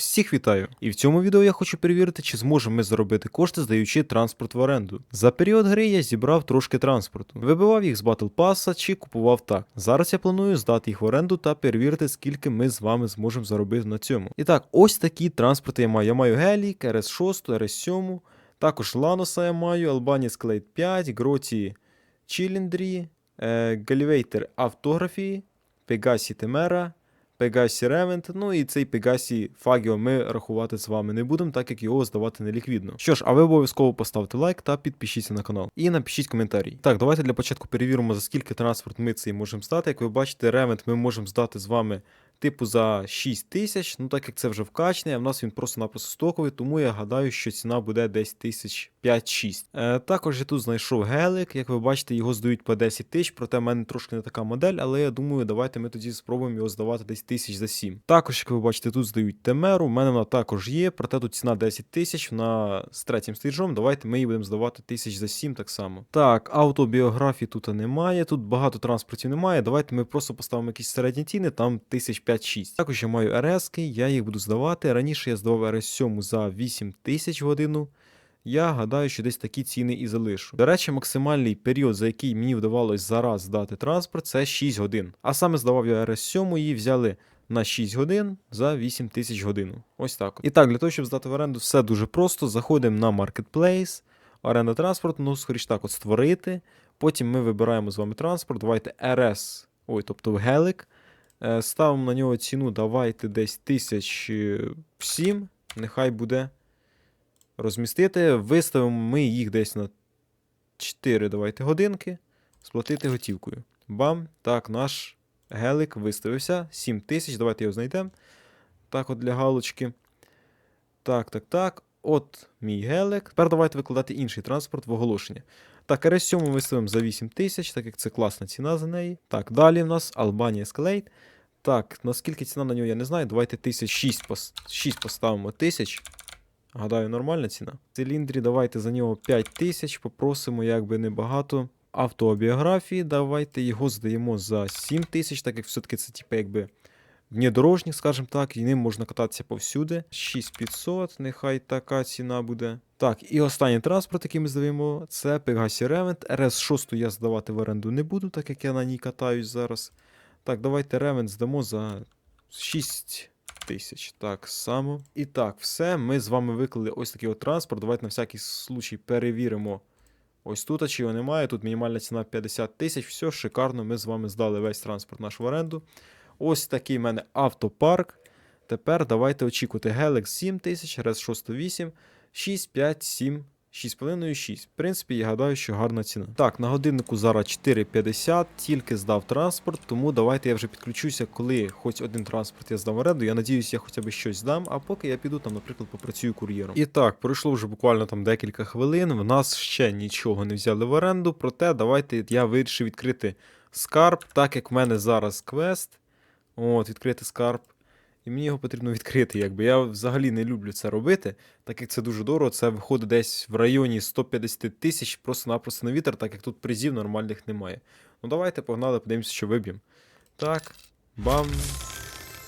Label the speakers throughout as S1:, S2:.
S1: Всіх вітаю! І в цьому відео я хочу перевірити, чи зможемо ми заробити кошти, здаючи транспорт в оренду. За період гри я зібрав трошки транспорту, вибивав їх з Battle Pass чи купував так. Зараз я планую здати їх в оренду та перевірити, скільки ми з вами зможемо заробити на цьому. І так, ось такі транспорти я маю. Я маю Гелік, RS6, RS7, також Ланоса я маю, Albanese Clade 5, Гроті Чіліндрі, Галівейтер Автографії, Пегасі Темера. Пегасі Ревент, ну і цей Пегасі Фагіо ми рахувати з вами не будемо, так як його здавати неліквідно. Що ж, а ви обов'язково поставте лайк та підпишіться на канал. І напишіть коментарі. Так, давайте для початку перевіримо, за скільки транспорт ми цей можемо здати. Як ви бачите, Ревент ми можемо здати з вами. Типу за 6 тисяч, ну так як це вже вкачне, а в нас він просто-напросто стоковий, тому я гадаю, що ціна буде десь тисяч 5-6. Е, також я тут знайшов гелик, як ви бачите, його здають по 10 тисяч, проте в мене трошки не така модель, але я думаю, давайте ми тоді спробуємо його здавати десь тисяч за 7. Також, як ви бачите, тут здають темеру, у мене вона також є, проте тут ціна 10 тисяч вона з третім стейджом. Давайте ми її будемо здавати тисяч за 7 так само. Так, автобіографії тут немає, тут багато транспортів немає. Давайте ми просто поставимо якісь середні ціни, там тисяч 5-6. Також я маю РС, я їх буду здавати. Раніше я здавав РС 7 за 8 тисяч годину. Я гадаю, що десь такі ціни і залишу. До речі, максимальний період, за який мені вдавалось зараз здати транспорт, це 6 годин. А саме здавав я РС 7 її взяли на 6 годин за 8 тисяч годину. Ось так. І так, для того, щоб здати в оренду, все дуже просто. Заходимо на Marketplace, оренда транспорту, ну, скоріш так, от створити. Потім ми вибираємо з вами транспорт. Давайте RS, ой, тобто гелик. Е, Ставимо на нього ціну, давайте десь тисяч е, сім. Нехай буде розмістити. Виставимо ми їх десь на 4 давайте годинки. Сплатити готівкою. Бам! Так, наш гелик виставився. 7 тисяч. Давайте його знайдемо. Так, от для галочки. Так, так, так. От мій гелик. Тепер давайте викладати інший транспорт в оголошення. Так, RS7 ми виставимо за 8 тисяч, так як це класна ціна за неї. Так, далі в нас Albania Escalade. Так, наскільки ціна на нього, я не знаю. Давайте 1006 пос... 6 поставимо тисяч. Гадаю, нормальна ціна. В циліндрі давайте за нього 5 тисяч, попросимо якби небагато. Автобіографії, давайте його здаємо за 7 тисяч, так як все-таки це типу якби внедорожник, скажімо так, і ним можна кататися повсюди. 6500, нехай така ціна буде. Так, і останній транспорт, який ми здаємо, це Pegasi Revent. RS6 я здавати в оренду не буду, так як я на ній катаюсь зараз. Так, давайте Revent здамо за 6 тисяч. Так само. І так, все. Ми з вами виклали ось такий от транспорт. Давайте на всякий случай перевіримо. Ось тут, а чи його немає. Тут мінімальна ціна 50 тисяч. Все, шикарно. Ми з вами здали весь транспорт наш в оренду. Ось такий в мене автопарк. Тепер давайте очікувати Galax 7 тисяч, RS 608, 6, 5, 7, 6,5, 6. В принципі, я гадаю, що гарна ціна. Так, на годиннику зараз 4,50, тільки здав транспорт, тому давайте я вже підключуся, коли хоч один транспорт я здав оренду. Я надіюсь, я хоча б щось здам, а поки я піду там, наприклад, попрацюю кур'єром. І так, пройшло вже буквально там декілька хвилин. В нас ще нічого не взяли в оренду, проте давайте я вирішив відкрити скарб, так як в мене зараз квест. От, відкрити скарб. І мені його потрібно відкрити. Якби. Я взагалі не люблю це робити, так як це дуже дорого. Це виходить десь в районі 150 тисяч просто-напросто на вітер, так як тут призів нормальних немає. Ну давайте погнали, подивимося, що виб'ємо. Так, бам.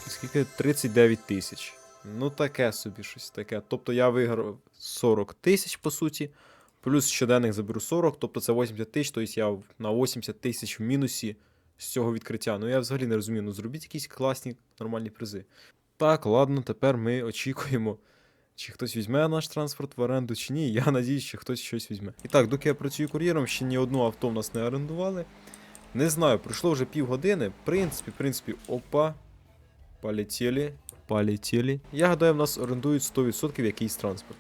S1: Скільки? 39 тисяч. Ну, таке собі щось таке. Тобто я виграв 40 тисяч, по суті. Плюс щоденних заберу 40, тобто це 80 тисяч, тобто я на 80 тисяч в мінусі з цього відкриття. Ну я взагалі не розумію. Ну зробіть якісь класні нормальні призи. Так, ладно, тепер ми очікуємо, чи хтось візьме наш транспорт в оренду, чи ні. Я надіюсь, що хтось щось візьме. І так, доки я працюю кур'єром, ще ні одну авто в нас не орендували. Не знаю, пройшло вже півгодини. В принципі, в принципі, опа. Полетіли. Полетіли. Я гадаю, в нас орендують 100% якийсь транспорт.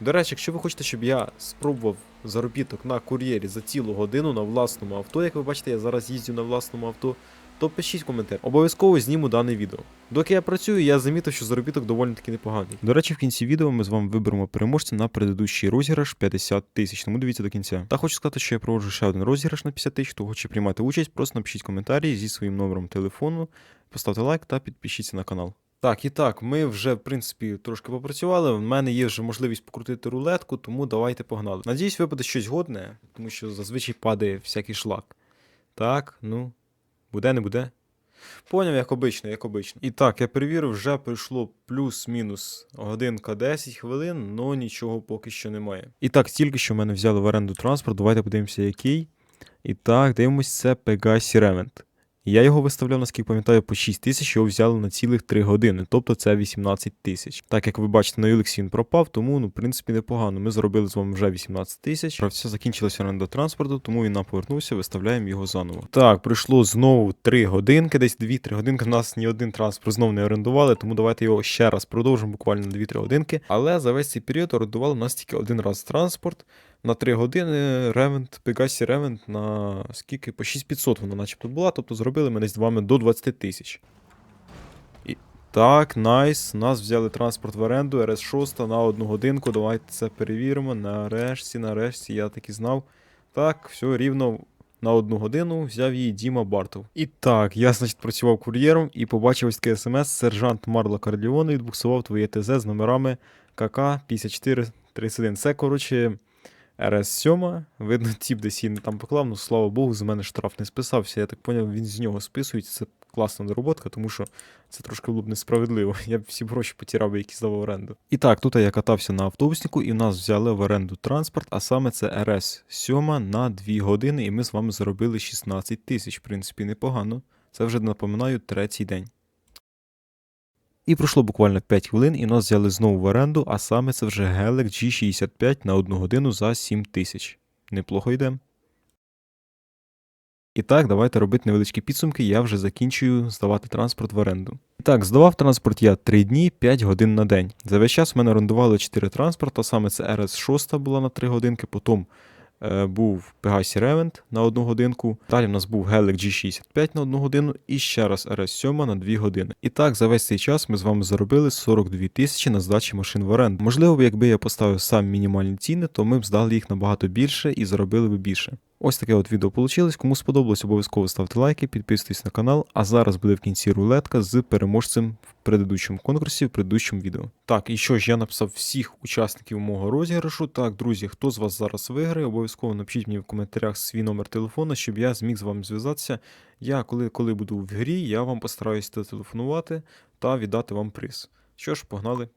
S1: До речі, якщо ви хочете, щоб я спробував заробіток на кур'єрі за цілу годину на власному авто, як ви бачите, я зараз їздю на власному авто, то пишіть коментар. Обов'язково зніму дане відео. Доки я працюю, я замітив, що заробіток доволі таки непоганий. До речі, в кінці відео ми з вами виберемо переможця на предыдущий розіграш 50 тисяч, тому дивіться до кінця. Та хочу сказати, що я проводжу ще один розіграш на 50 тисяч, хто хоче приймати участь, просто напишіть коментарі зі своїм номером телефону, поставте лайк та підпишіться на канал. Так, і так, ми вже, в принципі, трошки попрацювали. В мене є вже можливість покрутити рулетку, тому давайте погнали. Надіюсь, випаде щось годне, тому що зазвичай падає всякий шлак. Так, ну, буде, не буде. Поняв, як обично, як обично. І так, я перевірив, вже пройшло плюс-мінус годинка 10 хвилин, але нічого поки що немає. І так, тільки що в мене взяли в оренду транспорт, давайте подивимося, який. І так, дивимось, це Pegassi Revent. Я його виставляв, наскільки пам'ятаю, по 6 тисяч, його взяли на цілих 3 години, тобто це 18 тисяч. Так як ви бачите, на Юлексі він пропав, тому ну, в принципі непогано. Ми зробили з вами вже 18 тисяч. Все закінчилося оренда транспорту, тому він нам повернувся, виставляємо його заново. Так, пройшло знову 3 годинки, десь 2-3 годинки. У нас ні один транспорт знов не орендували, тому давайте його ще раз продовжимо, буквально на 2-3 годинки. Але за весь цей період орендували у нас тільки один раз транспорт. На 3 години Revent, Pegassi Revent на скільки? По 6500 вона начебто була, тобто зробили ми десь з вами до 20 тисяч. І... Так, найс. Нас взяли транспорт в оренду, РС-6 на одну годинку. Давайте це перевіримо. Нарешті, нарешті, я так і знав. Так, все рівно на одну годину взяв її Діма Бартов. І так, я, значить, працював кур'єром і побачив ось таке смс. Сержант Марла Карліоне відбуксував твоє ТЗ з номерами КК 5431. Це, коротше. РС-7, видно, тіп десь її там поклав, ну слава Богу, з мене штраф не списався. Я так поняв, він з нього списується. Це класна дороботка, тому що це трошки було б несправедливо. Я б всі гроші потірав, які здав в оренду. І так, тут я катався на автобуснику, і в нас взяли в оренду транспорт, а саме це РС-7 на 2 години, і ми з вами заробили 16 тисяч. В принципі, непогано. Це вже напоминаю третій день. І пройшло буквально 5 хвилин, і нас взяли знову в оренду, а саме це вже Гелек G65 на 1 годину за 7 тисяч. Неплохо йде. І так, давайте робити невеличкі підсумки. Я вже закінчую здавати транспорт в оренду. Так, здавав транспорт я 3 дні, 5 годин на день. За весь час в мене орендували 4 транспорта, саме це RS6 була на 3 годинки, потім був Pegassi Revent на 1 годинку. Далі в нас був Гелик G65 на 1 годину і ще раз RS7 на 2 години. І так, за весь цей час ми з вами заробили 42 тисячі на здачі машин в оренду. Можливо, якби я поставив сам мінімальні ціни, то ми б здали їх набагато більше і заробили б більше. Ось таке от відео вийшло. Кому сподобалось, обов'язково ставте лайки, підписуйтесь на канал. А зараз буде в кінці рулетка з переможцем в предыдущому конкурсі, в предыдущому відео. Так, і що ж, я написав всіх учасників мого розіграшу. Так, друзі, хто з вас зараз виграє, обов'язково напишіть мені в коментарях свій номер телефона, щоб я зміг з вами зв'язатися. Я, коли, коли буду в грі, я вам постараюсь зателефонувати та віддати вам приз. Що ж, погнали.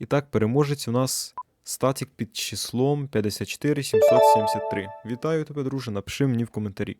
S1: І так, переможець у нас статік під числом 54773. Вітаю тебе, друже, напиши мені в коментарі.